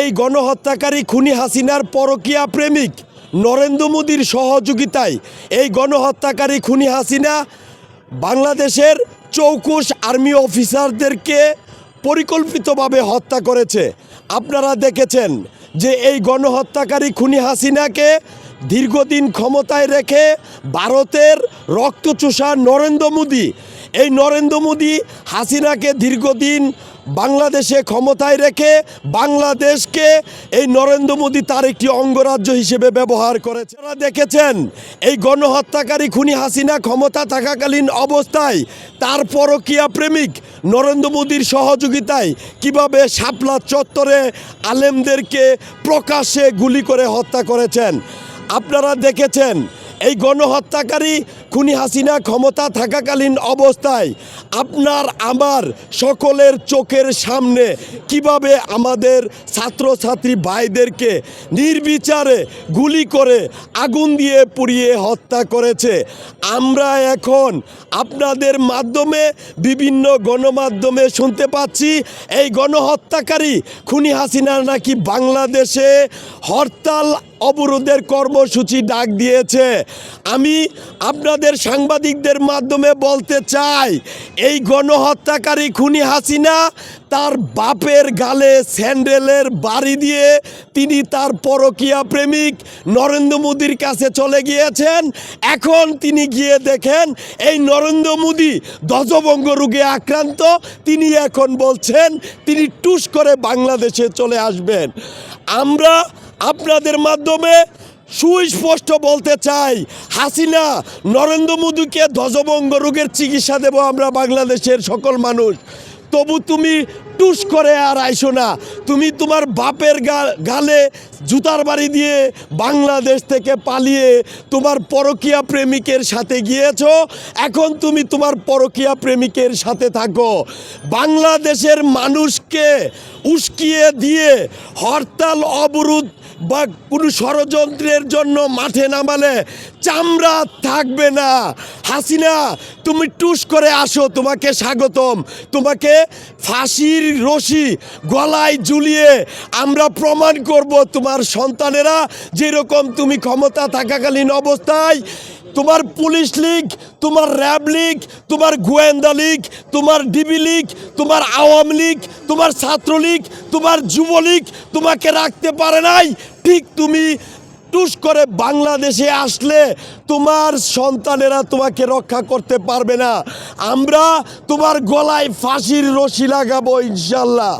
এই গণহত্যাকারী খুনি হাসিনার পরকীয়া প্রেমিক নরেন্দ্র মোদীর সহযোগিতায় এই গণহত্যাকারী খুনি হাসিনা বাংলাদেশের চৌকুশ আর্মি অফিসারদেরকে পরিকল্পিতভাবে হত্যা করেছে। আপনারা দেখেছেন যে এই গণহত্যাকারী খুনি হাসিনাকে দীর্ঘদিন ক্ষমতায় রেখে ভারতের রক্তচোষা নরেন্দ্র মোদী, এই নরেন্দ্র মোদী হাসিনাকে দীর্ঘদিন বাংলাদেশে ক্ষমতায় রেখে বাংলাদেশকে এই নরেন্দ্র মোদী তার একটি অঙ্গরাজ্য হিসেবে ব্যবহার করেছে। আপনারা দেখেছেন, এই গণহত্যাকারী খুনি হাসিনা ক্ষমতা থাকাকালীন অবস্থায় তার পরকীয়া প্রেমিক নরেন্দ্র মোদীর সহযোগিতায় কীভাবে শাপলা চত্বরে আলেমদেরকে প্রকাশ্যে গুলি করে হত্যা করেছেন। আপনারা দেখেছেন এই গণহত্যাকারী খুনি হাসিনা ক্ষমতা থাকাকালীন অবস্থায় আপনার আমার সকলের চোখের সামনে কীভাবে আমাদের ছাত্রছাত্রী ভাইদেরকে নির্বিচারে গুলি করে আগুন দিয়ে পুড়িয়ে হত্যা করেছে? আমরা এখন আপনাদের মাধ্যমে, বিভিন্ন গণমাধ্যমে শুনতে পাচ্ছি এই গণহত্যাকারী খুনি হাসিনা নাকি বাংলাদেশে হরতাল অবরোধের কর্মসূচি ডাক দিয়েছে। আমি আপনাদের সাংবাদিকদের মাধ্যমে বলতে চাই, এই গণহত্যাকারী খুনি হাসিনা তার বাপের গালে স্যান্ডেলের বাড়ি দিয়ে তিনি তার পরকীয়া প্রেমিক নরেন্দ্র মোদীর কাছে চলে গিয়েছেন। এখন তিনি গিয়ে দেখেন, এই নরেন্দ্র মোদী ধ্বজভঙ্গ রোগে আক্রান্ত। তিনি এখন বলছেন, তিনি টুস করে বাংলাদেশে চলে আসবেন। আমরা আপনাদের মাধ্যমে সুস্পষ্ট বলতে চাই, হাসিনা, নরেন্দ্র মোদীকে ধ্বজভঙ্গ রোগের চিকিৎসা দেব আমরা বাংলাদেশের সকল মানুষ। তবু তুমি টুস করে আর আইসো না। তুমি তোমার বাপের গালে জুতার বাড়ি দিয়ে বাংলাদেশ থেকে পালিয়ে তোমার পরকীয়া প্রেমিকের সাথে গিয়েছো। এখন তুমি তোমার পরকীয়া প্রেমিকের সাথে থাকো। বাংলাদেশের মানুষকে উস্কিয়ে দিয়ে হরতাল, অবরোধ বা কোনো ষড়যন্ত্রের জন্য মাঠে নামালে চামড়া থাকবে না। হাসিনা, তুমি টুস করে আসো, তোমাকে স্বাগতম। তোমাকে ফাঁসির রশি গলায় ঝুলিয়ে আমরা প্রমাণ করব। তোমার সন্তানেরা যেরকম তুমি ক্ষমতা থাকাকালীন অবস্থায় তোমার পুলিশ লীগ, তোমার র্যাব লীগ, তোমার গোয়েন্দা লীগ, তোমার ডিবি লীগ, তোমার আওয়ামী লীগ, তোমার ছাত্রলীগ, তোমার যুবলীগ তোমাকে রাখতে পারে নাই। ঠিক তুমি টুস করে বাংলাদেশে আসলে তোমার সন্তানেরা তোমাকে রক্ষা করতে পারবে না। আমরা তোমার গলায় ফাঁসির রশি লাগাবো ইনশাল্লাহ।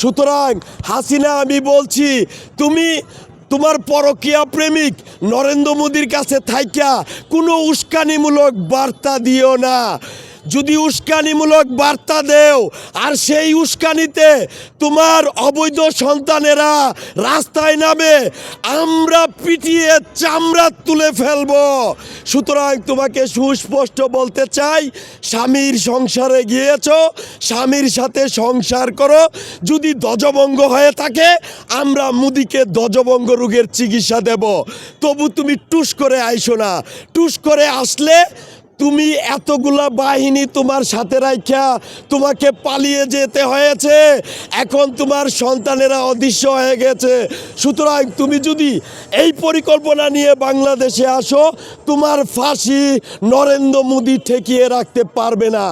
সুতরাং হাসিনা, আমি বলছি, তুমি তোমার পরকীয়া প্রেমিক নরেন্দ্র মোদীর কাছে থাইকা কোনো উস্কানিমূলক বার্তা দিও না। যদি উস্কানিমূলক বার্তা দেও, আর সেই উস্কানিতে তোমার অবৈধ সন্তানেরা রাস্তায় নামে, আমরা পিটিয়ে চামড়া তুলে ফেলব। সুতরাং তোমাকে সুস্পষ্ট বলতে চাই, স্বামীর সংসারে গিয়েছ, স্বামীর সাথে সংসার করো। যদি ধ্বজভঙ্গ হয়ে থাকে, আমরা মুদিকে ধ্বজভঙ্গ রোগের চিকিৎসা দেব। তবু তুমি টুস করে আইসো না। টুস করে আসলে তুমি এতগুলা বাহিনী তোমার সাথে রাখা তোমাকে পালিয়ে যেতে হয়েছে। এখন তোমার সন্তানেরা অদৃশ্য হয়ে গেছে। সুতরাং তুমি যদি এই পরিকল্পনা নিয়ে বাংলাদেশে আসো, তোমার ফাঁসি নরেন্দ্র মোদী ঠেকিয়ে রাখতে পারবে না।